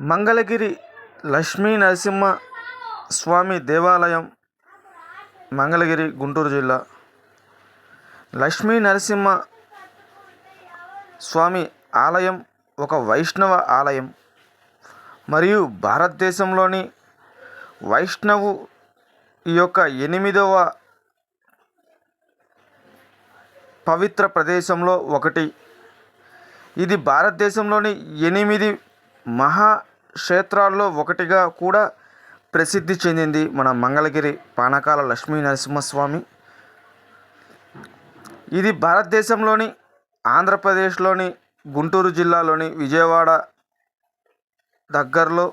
మంగళగిరి లక్ష్మీ నరసింహ స్వామి దేవాలయం మంగళగిరి గుంటూరు జిల్లా. లక్ష్మీ నరసింహ స్వామి ఆలయం ఒక వైష్ణవ ఆలయం. మరియు భారతదేశంలోని వైష్ణవు ఈ యొక్క ఎనిమిదవ పవిత్ర ప్రదేశంలో ఒకటి. ఇది భారతదేశంలోని ఎనిమిది మహాక్షేత్రాల్లో ఒకటిగా కూడా ప్రసిద్ధి చెందింది మన మంగళగిరి పానకాల లక్ష్మీ నరసింహస్వామి. ఇది భారతదేశంలోని ఆంధ్రప్రదేశ్లోని గుంటూరు జిల్లాలోని విజయవాడ దగ్గరలో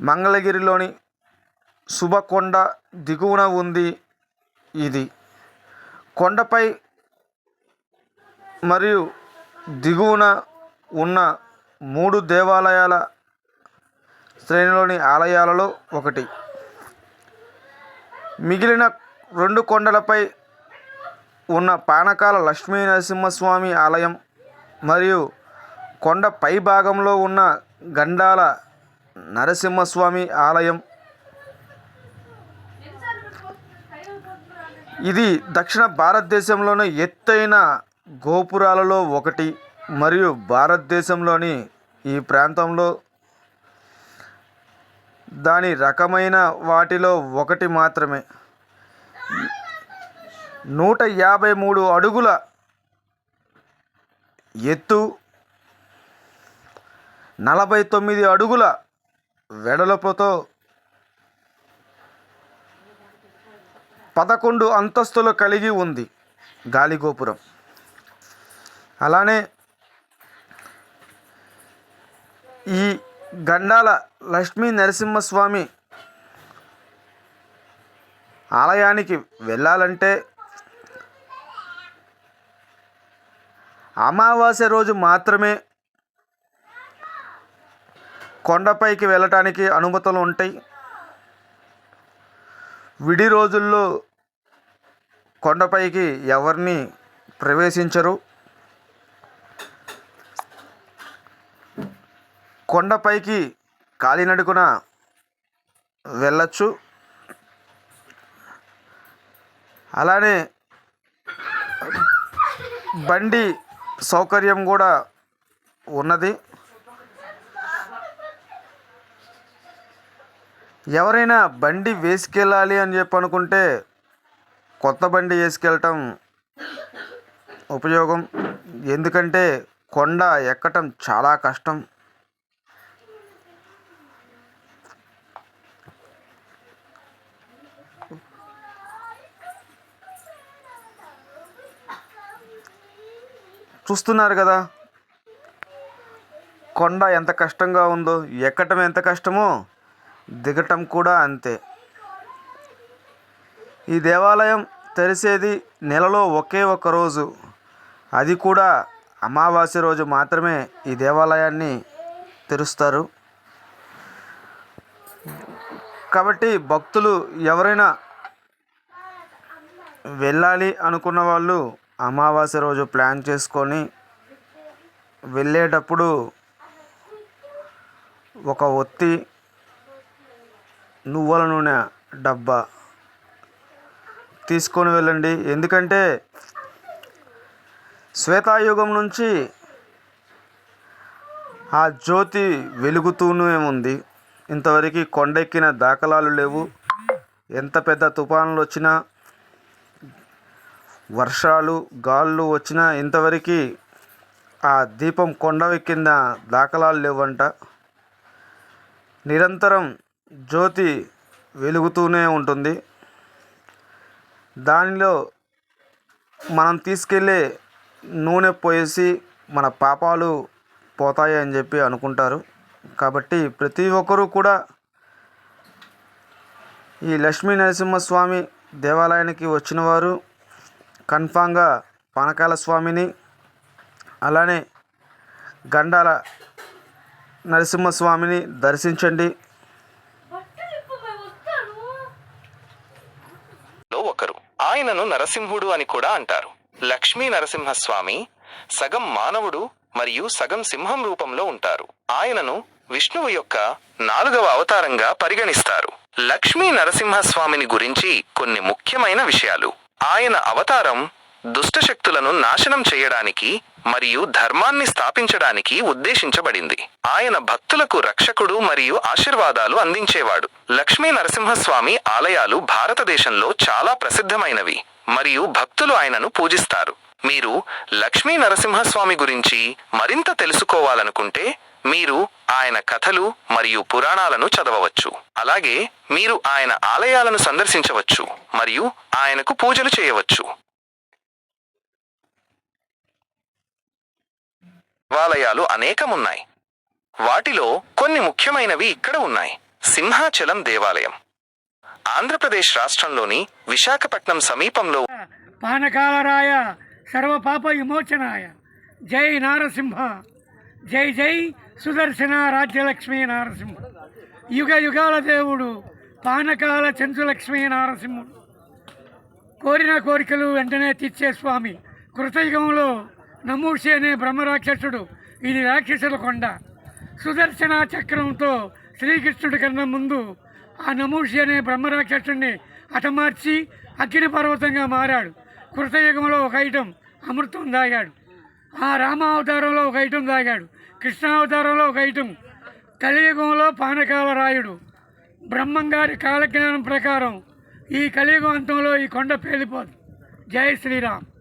మంగళగిరిలోని శుభకొండ దిగువన ఉంది ఇది. కొండపై మరియు దిగువన ఉన్న మూడు దేవాలయాల శ్రేణిలోని ఆలయాలలో ఒకటి. మిగిలిన రెండు కొండలపై ఉన్న పానకాల లక్ష్మీ నరసింహస్వామి ఆలయం మరియు కొండ పై భాగంలో ఉన్న గండాల నరసింహస్వామి ఆలయం. ఇది దక్షిణ భారతదేశంలోని ఎత్తైన గోపురాలలో ఒకటి మరియు భారతదేశంలోని ఈ ప్రాంతంలో దాని రకమైన వాటిలో ఒకటి మాత్రమే. నూట యాభై మూడు అడుగుల ఎత్తు నలభై తొమ్మిది అడుగుల వెడలపుతో పదకొండు అంతస్తులు కలిగి ఉంది గాలిగోపురం. అలానే ఈ గండాల లక్ష్మీ నరసింహస్వామి ఆలయానికి వెళ్ళాలంటే అమావాస్య రోజు మాత్రమే కొండపైకి వెళ్ళటానికి అనుమతులు ఉంటాయి. విడి రోజుల్లో కొండపైకి ఎవరిని ప్రవేశించరు. కొండపైకి కాలినడుకున వెళ్ళచ్చు. అలానే బండి సౌకర్యం కూడా ఉన్నది. ఎవరైనా బండి వేసుకెళ్ళాలి అని చెప్పి అనుకుంటే కొత్త బండి వేసుకెళ్ళటం ఉపయోగం. ఎందుకంటే కొండ ఎక్కటం చాలా కష్టం. చూస్తున్నారు కదా. కొండ ఎంత కష్టంగా ఉందో ఎక్కటం ఎంత కష్టమో దిగటం కూడా అంతే. ఈ దేవాలయం తెరిసేది నెలలో ఒకే ఒక రోజు. అది కూడా అమావాస్య రోజు మాత్రమే ఈ దేవాలయాన్ని తెరుస్తారు. కాబట్టి భక్తులు ఎవరైనా వెళ్ళాలి అనుకున్న వాళ్ళు అమావాస్య రోజు ప్లాన్ చేసుకొని వెళ్ళేటప్పుడు ఒక ఒత్తి నువ్వుల నూనె డబ్బా తీసుకొని వెళ్ళండి. ఎందుకంటే శ్వేతాయుగం నుంచి ఆ జ్యోతి వెలుగుతూనే ఉంది. ఇంతవరకు కొండెక్కిన దాఖలాలు లేవు. ఎంత పెద్ద తుఫానులు వచ్చినా వర్షాలు గాళ్ళు వచ్చినా ఇంతవరకు ఆ దీపం కొండ కింద దాఖలాలు లేవంట. నిరంతరం జ్యోతి వెలుగుతూనే ఉంటుంది. దానిలో మనం తీసుకెళ్ళే నూనె పోయేసి మన పాపాలు పోతాయి అని చెప్పి అనుకుంటారు. కాబట్టి ప్రతి ఒక్కరూ కూడా ఈ లక్ష్మీ నరసింహస్వామి దేవాలయానికి వచ్చిన వారు కన్ఫామ్గా పానకాల స్వామిని అలానే గండాల నరసింహస్వామిని దర్శించండి. లో ఒకరు. ఆయనను నరసింహుడు అని కూడా అంటారు. లక్ష్మీ నరసింహస్వామి సగం మానవుడు మరియు సగం సింహం రూపంలో ఉంటారు. ఆయనను విష్ణువు యొక్క నాలుగవ అవతారంగా పరిగణిస్తారు. లక్ష్మీ నరసింహస్వామిని గురించి కొన్ని ముఖ్యమైన విషయాలు. ఆయన అవతారం దుష్టశక్తులను నాశనం చేయడానికి మరియు ధర్మాన్ని స్థాపించడానికి ఉద్దేశించబడింది. ఆయన భక్తులకు రక్షకుడు మరియు ఆశీర్వాదాలు అందించేవాడు. లక్ష్మీ నరసింహస్వామి ఆలయాలు భారతదేశంలో చాలా ప్రసిద్ధమైనవి మరియు భక్తులు ఆయనను పూజిస్తారు. మీరు లక్ష్మీ నరసింహస్వామి గురించి మరింత తెలుసుకోవాలనుకుంటే మీరు ఆయన కథలు మరియు పురాణాలను చదవవచ్చు. అలాగే మీరు ఆయన ఆలయాలను సందర్శించవచ్చు మరియు ఆయనకు పూజలు చేయవచ్చు. దేవాలయాలు అనేకమున్నాయి. వాటిలో కొన్ని ముఖ్యమైనవి ఇక్కడ ఉన్నాయి. సింహాచలం దేవాలయం. ఆంధ్రప్రదేశ్ రాష్ట్రంలోని విశాఖపట్నం సమీపంలో పానకాలరాయ సర్వపాప విమోచనాయ. జై నారసింహ. జై జై సుదర్శన రాజ్యలక్ష్మీ నారసింహ. యుగ యుగాల దేవుడు పానకాల చెంచులక్ష్మీ నారసింహుడు. కోరిన కోరికలు వెంటనే తీర్చే స్వామి కృతయుగంలో నమూషి అనే బ్రహ్మరాక్షసుడు ఇది రాక్షసుల కొండ. సుదర్శన చక్రంతో శ్రీకృష్ణుడి కన్నా ముందు ఆ నమూషి అనే బ్రహ్మరాక్షసుడిని అటమార్చి అగ్ని పర్వతంగా మారాడు. కృతయుగంలో ఒక ఐటెం అమృతం తాగాడు ఆ రామావతారంలో ఒక ఐటెం దాగాడు. కృష్ణావతారంలో ఒక ఐటెం. కలియుగంలో పానకాల రాయుడు. బ్రహ్మంగారి కాలజ్ఞానం ప్రకారం ఈ కలియుగం అంతంలో ఈ కొండ పేలిపోదు. జై శ్రీరామ్.